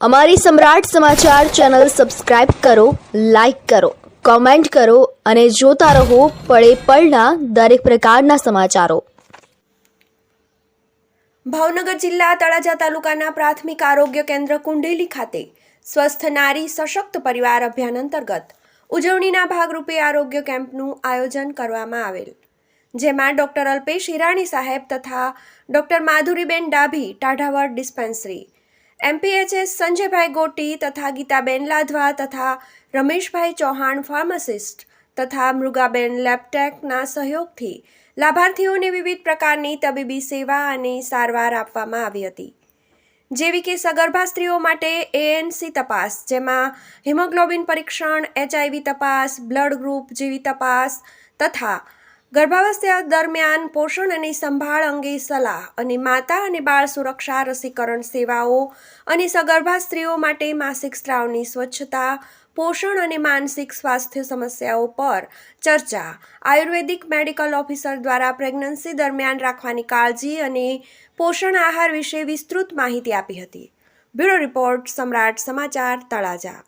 અમારી Samrat Samachar channel subscribe કરો, like કરો, કોમેન્ટ કરો અને જોતા રહો પળે પળના દરેક પ્રકારના સમાચારો. ભાવનગર જિલ્લા તળાજા તાલુકાના પ્રાથમિક આરોગ્ય કેન્દ્ર કુંડેલી ખાતે સ્વસ્થ નારી સશક્ત પરિવાર અભિયાન અંતર્ગત ઉજવણીના ભાગરૂપે આરોગ્ય કેમ્પનું આયોજન કરવામાં આવેલ, જેમાં ડોક્ટર અલ્પેશ હિરાણી સાહેબ તથા doctor Madhuriben Dabhi, Tadhavad dispensary MPHS Sanjaybhai Goti તથા ગીતાબેન લાધવા તથા રમેશભાઈ ચૌહાણ ફાર્માસિસ્ટ તથા મૃગાબેન લેપટેકના સહયોગથી લાભાર્થીઓને વિવિધ પ્રકારની તબીબી સેવા અને સારવાર આપવામાં આવી હતી. જેવી કે સગર્ભા સ્ત્રીઓ માટે એએનસી તપાસ, જેમાં હિમોગ્લોબિન પરીક્ષણ, એચઆઈવી તપાસ, બ્લડ ગ્રુપ જેવી તપાસ તથા ગર્ભાવસ્થા દરમિયાન પોષણ અને સંભાળ અંગે સલાહ અને માતા અને બાળ સુરક્ષા રસીકરણ સેવાઓ અને સગર્ભા સ્ત્રીઓ માટે માસિક સ્ત્રાવની સ્વચ્છતા, પોષણ અને માનસિક સ્વાસ્થ્ય સમસ્યાઓ પર ચર્ચા. આયુર્વેદિક મેડિકલ ઓફિસર દ્વારા પ્રેગ્નન્સી દરમિયાન રાખવાની કાળજી અને પોષણ આહાર વિશે વિસ્તૃત માહિતી આપી હતી. બ્યુરો રિપોર્ટ સમ્રાટ સમાચાર તળાજા.